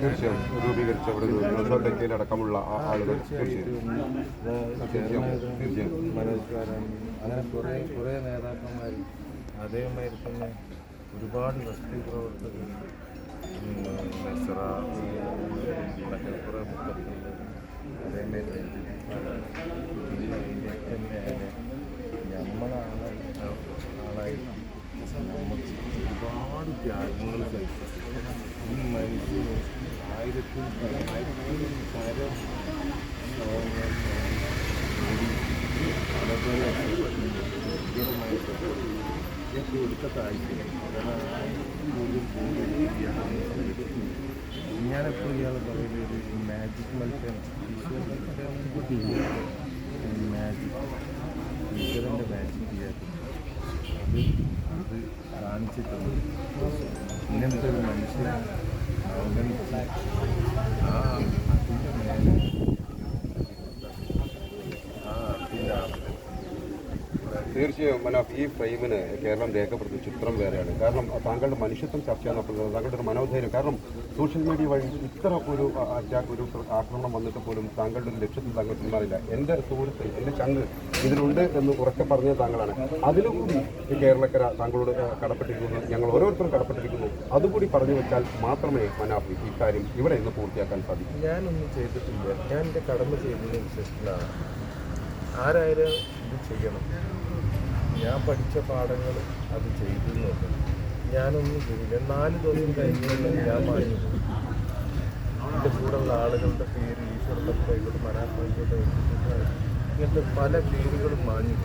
തീർച്ചയായും രൂപീകരിച്ച ഒരു ഡൽഹിയിൽ അടക്കമുള്ള ആളുകൾ തീർച്ചയായും. തീർച്ചയായും. അങ്ങനെ കുറേ കുറേ നേതാക്കന്മാർ അതേമാതിരി തന്നെ ഒരുപാട് വസ്തു പ്രവർത്തകർ ഉം, നസ്ര മറ്റേ കുറേ മുഖത്തുണ്ട് അതേമാതിരി പിന്നെ മേലെ നമ്മളാളായി ആളായി നമുക്ക് ഒരുപാട് ത്യാഗങ്ങൾ സഹിച്ചു മനുഷ്യന് ആയിരത്തി ആയിരത്തി പരം ഞാനെപ്പോൾ ഇയാൾ പറയുന്നത് മാജിക് മത്സരം മാജിക് മാജിക് ചെയ്യാത്ത അത് അത് കാണിച്ചിട്ടുണ്ട്. ഇങ്ങനത്തെ ഒരു മനുഷ്യനെ അവഗണിച്ച് ആ. തീർച്ചയായും മനാഫ് ഈ ഫ്രെയിമിന് കേരളം രേഖപ്പെടുത്തുന്ന ചിത്രം വേറെയാണ്. കാരണം താങ്കളുടെ മനുഷ്യത്വം ചർച്ച ചെയ്യപ്പെടുന്നത് താങ്കളുടെ ഒരു മനോധൈര്യം. കാരണം സോഷ്യൽ മീഡിയ വഴി ഇത്ര ഒരു അറ്റാക്ക് ഒരു ആക്രമണം വന്നിട്ട് പോലും താങ്കളുടെ ഒരു ലക്ഷ്യത്തിൽ താങ്കൾ പിന്മാറില്ല. എന്റെ സുഹൃത്ത് എന്റെ ചങ്ക് ഇതിലുണ്ട് എന്ന് ഉറക്കെ പറഞ്ഞത് താങ്കളാണ്. അതിലുകൂടി കേരളക്കര താങ്കളോട് കടപ്പെട്ടിരിക്കുന്നു. ഞങ്ങൾ ഓരോരുത്തരും കടപ്പെട്ടിരിക്കുന്നു. അതുകൂടി പറഞ്ഞു വെച്ചാൽ മാത്രമേ മനാഫ് ഈ കാര്യം ഇവിടെ ഇന്ന് പൂർത്തിയാക്കാൻ സാധിക്കൂ. ഞാനൊന്നും ചെയ്തിട്ടില്ല. ഞാൻ എന്റെ കടമ ചെയ്തതിന് ആരായാലും ഇത് ചെയ്യണം. ഞാൻ പഠിച്ച പാഠങ്ങൾ അത് ചെയ്തിരുന്നുണ്ട്. ഞാനൊന്നും ചെയ്തില്ല നാല് ദിവസം കഴിഞ്ഞാൽ ഞാൻ മാറി. എന്റെ കൂടെയുള്ള ആളുകളുടെ പേര് ഈശ്വരന്റെ ആയിക്കോട്ടെ മനാഫായിക്കോട്ടെ ഇങ്ങനത്തെ പല പേരുകളും മാഞ്ഞു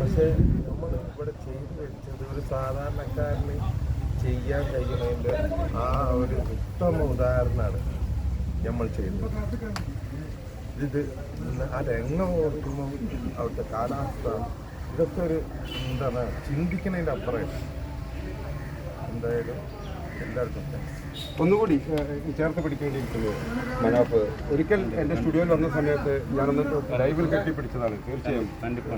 പക്ഷേ നമ്മൾ ഇവിടെ ചെയ്തു വെച്ചത് ഒരു സാധാരണക്കാരന് ചെയ്യാൻ കഴിയുന്നതിന്റെ ആ ഒരു ഉത്തമ ഉദാഹരണമാണ് നമ്മൾ ചെയ്യുന്നത്. ഇത് രംഗം ഓർക്കുമ്പോൾ അവിടുത്തെ കാലാവസ്ഥ ഇതൊക്കെ ഒരു എന്താണ് ചിന്തിക്കുന്നതിന്റെ അപ്പുറം. എന്തായാലും എല്ലാവർക്കും ഒന്നുകൂടി ചേർത്ത് പിടിക്കേണ്ടിയിരിക്കുന്നു മനാഫ്. ഒരിക്കൽ എന്റെ സ്റ്റുഡിയോയിൽ വന്ന സമയത്ത് ഞാനൊന്ന് ലൈവിൽ കെട്ടിപ്പിടിച്ചതാണ് തീർച്ചയായും.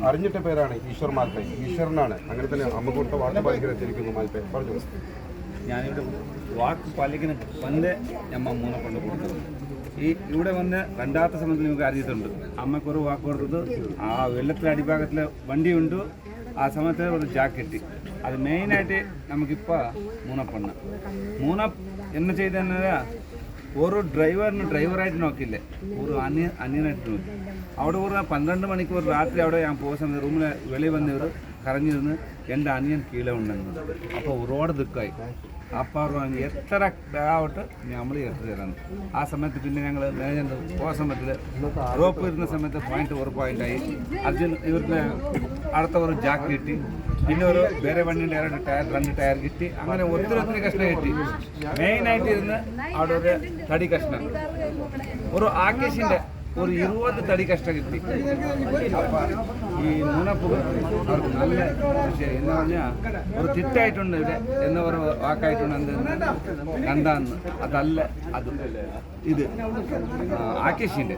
അറിഞ്ഞിട്ട പേരാണ് ഈശ്വർ മാൽപ്പേ ഈശ്വരനാണ്. അങ്ങനെ തന്നെ അമ്മ കൊടുത്ത വാക്ക് പാലിക്കുന്ന മാൽപ്പേ പറഞ്ഞു. ഞാനിവിടെ വാക്ക് പാലിക്കുന്ന പണ്ട് ഞമ്മ മൂന്നെ കൊണ്ട് കൊടുത്തത് ഈ ഇവിടെ വന്ന് കണ്ടാത്ത സമയത്ത് നിങ്ങൾക്ക് അറിയത്തുണ്ട്. അമ്മക്കൊരു വാക്ക് കൊടുത്തത് ആ വെള്ളത്തിലെ അടിഭാഗത്തിൽ വണ്ടിയുണ്ട്. ആ സമയത്ത് ഒരു ജാക്കറ്റ്. അത് മെയിനായിട്ട് നമുക്കിപ്പോൾ മൂന്നപ്പണ്ണ. മൂന്ന എന്നെ ചെയ്തെന്നത് ഓരോ ഡ്രൈവറിന് ഡ്രൈവറായിട്ട് നോക്കില്ലേ ഒരു അന്യ അന്യനായിട്ട് നോക്കി. അവിടെ ഒരു പന്ത്രണ്ട് മണിക്കൂർ രാത്രി അവിടെ ഞാൻ പോകുന്ന സമയത്ത് റൂമിൽ വെളിയിൽ വന്നവർ കറങ്ങിയിരുന്ന് എന്റെ അനിയൻ കീഴെ അപ്പോൾ ഒരുപാട് ദുഃഖമായി അപ്പോൾ പറഞ്ഞു എത്ര ബാഗോട്ട് നമ്മൾ എടുത്തു തരാം ആ സമയത്ത് പിന്നെ ഞങ്ങൾ മേജറിന്റെ പോയ സമയത്തിൽ റോപ്പ് വരുന്ന സമയത്ത് പോയിന്റ് ഒരു പോയിന്റായി അർജുൻ ഇവർക്ക് അടുത്ത ഒരു ജാക്ക് കിട്ടി. പിന്നെ ഒരു വേറെ വണ്ടിന്റെ രണ്ട് ടയർ രണ്ട് ടയർ കിട്ടി. അങ്ങനെ ഒത്തിരി ഒത്തിരി കഷ്ണം കിട്ടി. മെയിനായിട്ട് ഇരുന്ന് അവിടെ ഒരു തടി കഷ്ണം. ഒരു ആക്കേഷിന്റെ ഒരു ഇരുപത് തടി കഷ്ടം കിട്ടി അപ്പൊ ഈ മൂന്നപ്പ് അവർക്ക് നല്ല വിഷയം എന്ന് പറഞ്ഞാൽ ഒരു തിട്ടായിട്ടുണ്ട് ഇവിടെ എന്ന ഒരു വാക്കായിട്ടുണ്ട് എന്ത് കണ്ടാന്ന് അതല്ല അത് ഇത് ആ, ആക്കേഷിൻ്റെ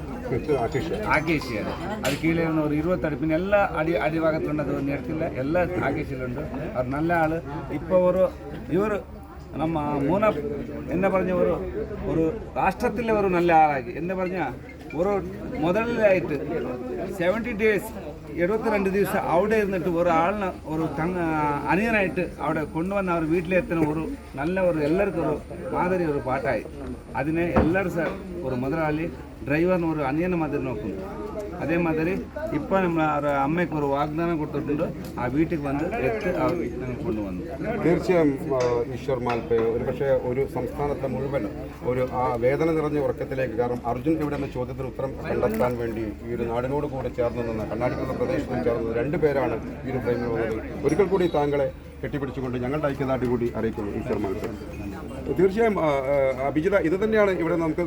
ആശിഷ് ആകേശിയാണ് അത് കീഴേ വന്ന ഒരു ഇരുപത്തടി പിന്നെ എല്ലാ അടി അടിഭാഗത്തുണ്ട് അത് ഒന്നും എടുത്തില്ല എല്ലാ ആകേശിലുണ്ട് അവർ നല്ല ആള് ഇപ്പോൾ ഒരു ഇവർ ನಮ್ಮ ಮೂನ എന്നെ പറഞ്ഞ ഒരു ഒരു രാഷ്ട്രത്തിലെ ഒരു നല്ല ആളാക്കി എന്ന് പറഞ്ഞാൽ ஒரு முதலாயிட்டு செவன்டி டேஸ் എഴുപത്തി രണ്ട് ദിവസം അവിടെ ഇരുന്നിട്ട് ഒരാളിനെ ഒരു തങ്ങ അനിയനായിട്ട് അവിടെ കൊണ്ടുവന്ന അവർ വീട്ടിലെത്തുന്ന ഒരു നല്ല ഒരു എല്ലാവർക്കും ഒരു മാതിരി ഒരു പാട്ടായി അതിനെ എല്ലാവരും സാർ ഒരു മുതലാളി ഡ്രൈവറിന് ഒരു അനിയനെ മാതിരി നോക്കുന്നു അതേ മാതിരി ഇപ്പൊ நம்ம அம்மைக்கு ഒരു വാഗ്ദാനം കൊടുത്തിട്ടുണ്ട്. ആ വീട്ടിൽ വന്ന് എത്ത് ഞങ്ങൾ കൊണ്ടുവന്നു. തീർച്ചയായും ഈശ്വർ മാൽപ്പേ ഒരു പക്ഷേ ഒരു സംസ്ഥാനത്തെ മുഴുവൻ ഒരു ആ വേദന നിറഞ്ഞ ഉറക്കത്തിലേക്ക് കാരണം അർജുൻ ഇവിടെ എന്ന ചോദ്യത്തിന് ഉത്തരം കണ്ടെത്താൻ വേണ്ടി ഈ ഒരു നാടിനോട് കൂടെ ചേർന്ന് നിന്ന് കണ്ണാടിക്കുന്ന പ്രദേശത്തും ചേർന്ന് രണ്ട് പേരാണ് ഈ ഒരു ഫ്രെയിമിൽ വന്നത് ഒരിക്കൽ കൂടി താങ്കളെ കെട്ടിപ്പിടിച്ചുകൊണ്ട് ഞങ്ങളുടെ ഐക്യനാട്ടിൽ കൂടി അറിയിക്കുന്നു ഈശ്വർ മാൽപ്പേ. തീർച്ചയായും അഭിജിത ഇത് തന്നെയാണ് ഇവിടെ നമുക്ക്